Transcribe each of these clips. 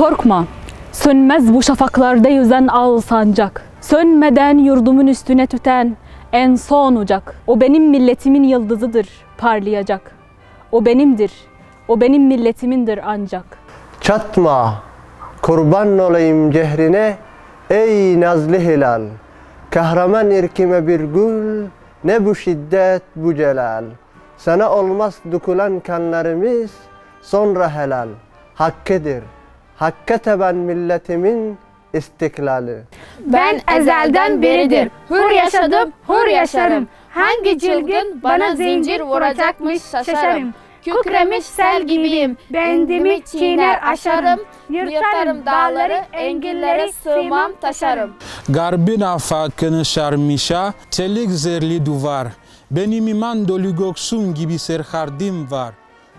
Korkma, sönmez bu şafaklarda yüzen al sancak. Sönmeden yurdumun üstüne tüten en son ocak. O benim milletimin yıldızıdır, parlayacak. O benimdir, o benim milletimindir ancak. Çatma, kurban olayım cehrine, ey nazlı hilal. Kahraman irkime bir gül, ne bu şiddet bu celal. Sana olmaz dökülen kanlarımız, sonra helal. Hakkıdır, hakka taban milletimin istiklali. Ben ezelden beridir. Hür yaşadım, hür yaşarım. Hangi çılgın bana zincir vuracakmış şaşarım. Kükremiş sel gibiyim, bendimi çiğner aşarım. Yırtarım dağları, engellere sığmam taşarım. Garbin afakını şarmışa, çelik zerli duvar. Benim iman dolu göksun gibi serhardim var.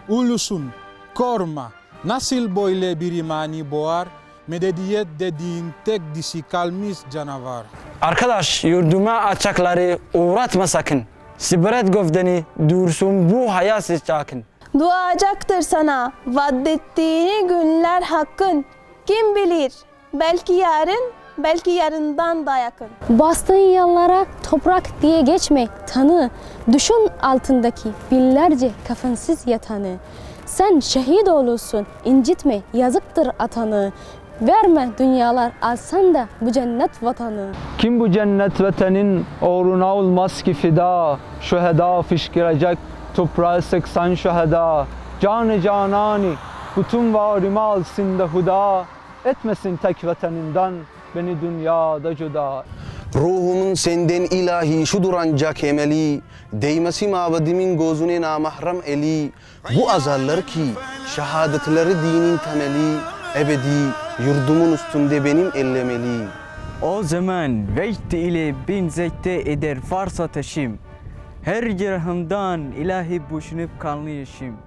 Ulusun, korma, nasıl böyle bir imani boğar? Medeniyet dediğin tek dişi kalmış canavar. Arkadaş yurduma açakları uğratma sakın. Sibret gövdeni dursun bu hayasız çakın. Duacaktır sana vaddettiğini günler hakkın. Kim bilir belki yarın belki yarından da yakın. Bastığın yollara toprak diye geçme tanı. Düşün altındaki binlerce kafensiz yatanı. Sen şehit olursun incitme yazıktır atanı. Verme dünyalar alsan da bu cennet vatanı. Kim bu cennet vetenin uğruna olmaz ki fida Şüheda fışkıracak toprağı sıksan şüheda Canı canani bütün varımı alsın da huda Etmesin tek veteninden beni dünyada cüda Ruhumun senden ilahi şudur ancak emeli Değmesi mabedimin gözüne namahrem eli Bu azallar ki şehadetleri dinin temeli Ebedi yurdumun üstünde benim ellemeli O zaman vecd ile bin zekte eder varsa taşım. Her cerhamdan ilahi boşunup kanlı yaşım.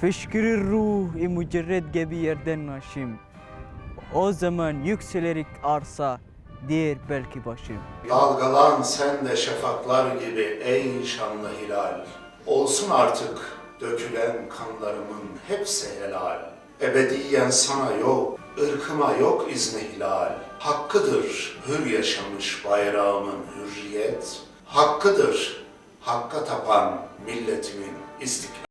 Fışkırır ruh-i mücerred gibi yerden naşim. O zaman yükselerik arsa diğer belki başım. Dalgalan sen de şafaklar gibi ey şanlı hilal. Olsun artık dökülen kanlarımın hepsi helal. Ebediyen sana yok, ırkıma yok izni hilal. Hakkıdır hür yaşamış bayrağımın hürriyet. Hakkıdır hakka tapan milletimin istiklal.